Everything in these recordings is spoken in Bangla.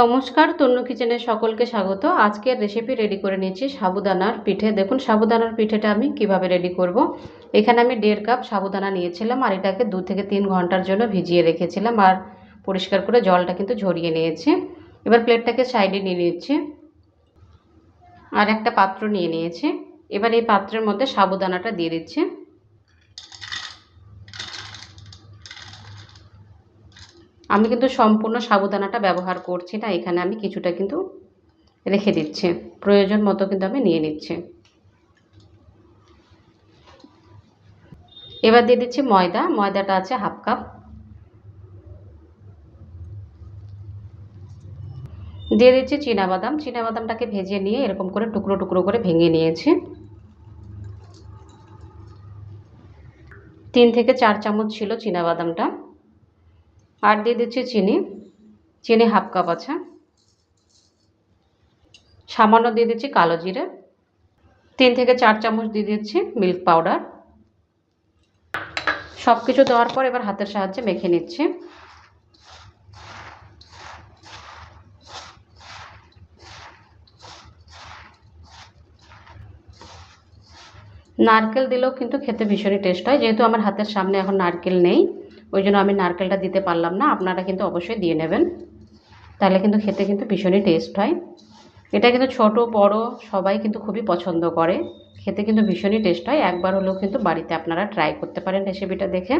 নমস্কার তন্য কিচেনের সকলকে স্বাগত। আজকের রেসিপি রেডি করে নিয়েছি সাবুদানার পিঠে। দেখুন, সাবুদানার পিঠেটা আমি কীভাবে রেডি করব। এখানে আমি দেড় কাপ সাবুদানা নিয়েছিলাম আর এটাকে দু থেকে তিন ঘণ্টার জন্য ভিজিয়ে রেখেছিলাম আর পরিষ্কার করে জলটা কিন্তু ঝরিয়ে নিয়েছি। এবার প্লেটটাকে সাইডে নিয়ে নিচ্ছি আর একটা পাত্র নিয়ে নিয়েছি। এবার এই পাত্রের মধ্যে সাবুদানাটা দিয়ে দিচ্ছি। আমি কিন্তু সম্পূর্ণ সাবুদানাটা ব্যবহার করছি না, এখানে আমি কিছুটা কিন্তু রেখে দিচ্ছি। প্রয়োজন মতো কিন্তু আমি নিয়ে নিচ্ছি। এবার দিয়ে দিচ্ছি ময়দা, ময়দাটা আছে হাফ কাপ। দিয়ে দিচ্ছি বাদাম বাদামটাকে ভেজে নিয়ে এরকম করে টুকরো টুকরো করে ভেঙে নিয়েছি। তিন থেকে চার চামচ ছিল বাদামটা আর দিয়ে দিচ্ছি চিনি। চিনি হাফ কাপ আছে। সামান্য দিয়ে দিচ্ছি কালো জিরে। তিন থেকে চার চামচ দিয়ে দিচ্ছি মিল্ক পাউডার। সব কিছু দেওয়ার পর এবার হাতের সাহায্যে মেখে নিচ্ছি। নারকেল দিলেও কিন্তু খেতে ভীষণই টেস্ট হয়। যেহেতু আমার হাতের সামনে এখন নারকেল নেই। ওই জন্য আমি নারকেলটা দিতে পারলাম না। আপনারা কিন্তু অবশ্যই দিয়ে নেবেন। তাহলে কিন্তু খেতে কিন্তু ভীষণই টেস্ট হয়। এটা কিন্তু ছোট, বড়, সবাই কিন্তু খুবই পছন্দ করে। খেতে কিন্তু ভীষণই টেস্ট হয়। একবার হলেও কিন্তু বাড়িতে আপনারা ট্রাই করতে পারেন রেসিপিটা দেখে।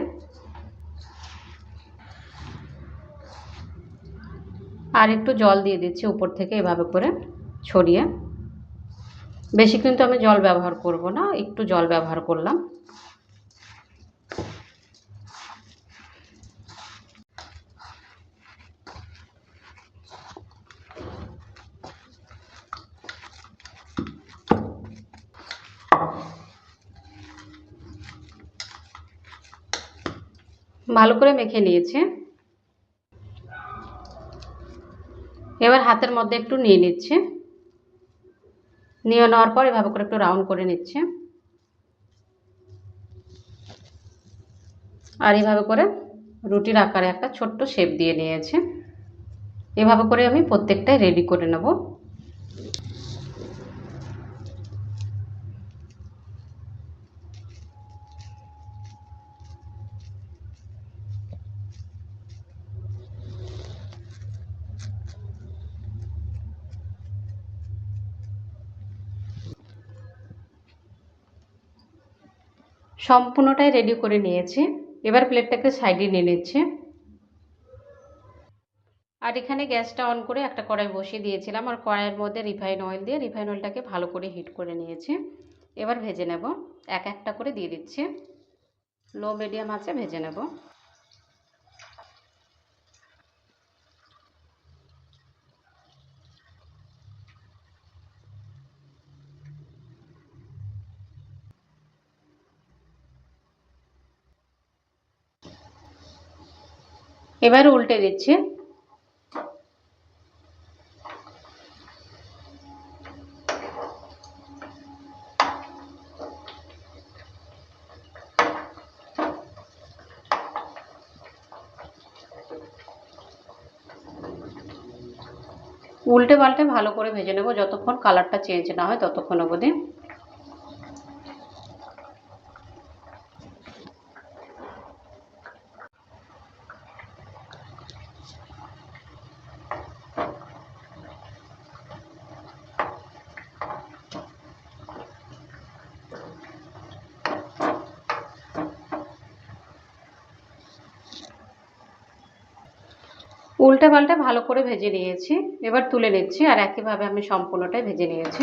আর একটু জল দিয়ে দিচ্ছি উপর থেকে এভাবে করে ছড়িয়ে। বেশি কিন্তু আমি জল ব্যবহার করব না, একটু জল ব্যবহার করলাম। ভালো করে মেখে নিয়েছে। এবার হাতের মধ্যে একটু নিয়ে নিচ্ছে। নিয়ে নেওয়ার পর এভাবে করে একটু রাউন্ড করে নিচ্ছে। আর এভাবে করে রুটির আকারে একটা ছোট্ট শেপ দিয়ে নিয়েছে। এভাবে করে আমি প্রত্যেকটাই রেডি করে নেব। সম্পূর্ণটাই রেডি করে নিয়েছি। এবার প্লেটটাকে সাইডে নিয়ে নিচ্ছে। আর এখানে গ্যাসটা অন করে একটা কড়াই বসিয়ে দিয়েছিলাম। আর কড়াইয়ের মধ্যে রিফাইন অয়েল দিয়ে রিফাইন অয়েলটাকে ভালো করে হিট করে নিয়েছি। এবার ভেজে নেব। এক একটা করে দিয়ে দিচ্ছি। লো মিডিয়াম আছে ভেজে নেব। এবার উল্টে দিচ্ছি। উল্টে পাল্টে ভালো করে ভেজে নেব, যতক্ষণ কালারটা চেঞ্জ না হয় ততক্ষণ অবধি। উল্টে পাল্টে ভালো করে ভেজে নিয়েছি। এবার তুলে নিচ্ছি আর একইভাবে আমি সম্পূর্ণটাই ভেজে নিয়েছি।